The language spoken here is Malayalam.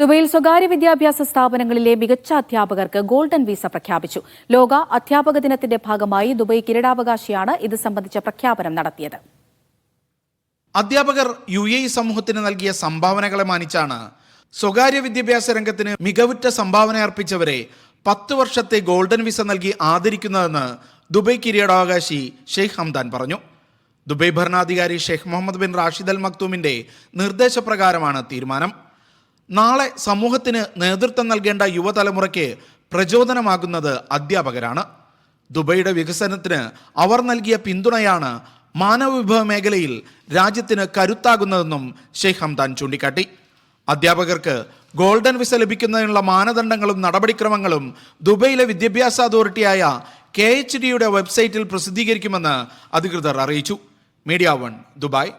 ദുബൈയിൽ സ്വകാര്യ വിദ്യാഭ്യാസ സ്ഥാപനങ്ങളിലെ മികച്ച അധ്യാപകർക്ക് ഗോൾഡൻ വിസ പ്രഖ്യാപിച്ചു. ലോക അധ്യാപക ദിനത്തിന്റെ ഭാഗമായി ദുബൈ കിരീടാവകാശിയാണ് ഇത് സംബന്ധിച്ച പ്രഖ്യാപനം നടത്തിയത്. അധ്യാപകർ യു എ സമൂഹത്തിന് നൽകിയ സംഭാവനകളെ മാനിച്ചാണ് സ്വകാര്യ വിദ്യാഭ്യാസ രംഗത്തിന് മികവുറ്റ സംഭാവന അർപ്പിച്ചവരെ പത്ത് വർഷത്തെ ഗോൾഡൻ വിസ നൽകി ആദരിക്കുന്നതെന്ന് ദുബൈ കിരീടാവകാശി ഷെയ്ഖ് ഹംദാൻ പറഞ്ഞു. ദുബൈ ഭരണാധികാരി Sheikh Mohammed bin Rashid Al മക്തൂമിന്റെ നിർദ്ദേശപ്രകാരമാണ് തീരുമാനം. നാളെ സമൂഹത്തിന് നേതൃത്വം നൽകേണ്ട യുവതലമുറയ്ക്ക് പ്രചോദനമാകുന്നത് അധ്യാപകരാണ്. ദുബൈയുടെ വികസനത്തിന് അവർ നൽകിയ പിന്തുണയാണ് മാനവവിഭവ മേഖലയിൽ രാജ്യത്തിന് കരുത്താകുന്നതെന്നും ഷെയ്ഖ് ഹംദാൻ ചൂണ്ടിക്കാട്ടി. അധ്യാപകർക്ക് ഗോൾഡൻ വിസ ലഭിക്കുന്നതിനുള്ള മാനദണ്ഡങ്ങളും നടപടിക്രമങ്ങളും ദുബൈയിലെ വിദ്യാഭ്യാസ അതോറിറ്റിയായ കെ എച്ച് ഡിയുടെ വെബ്സൈറ്റിൽ പ്രസിദ്ധീകരിക്കുമെന്ന് അധികൃതർ അറിയിച്ചു. Media one Dubai.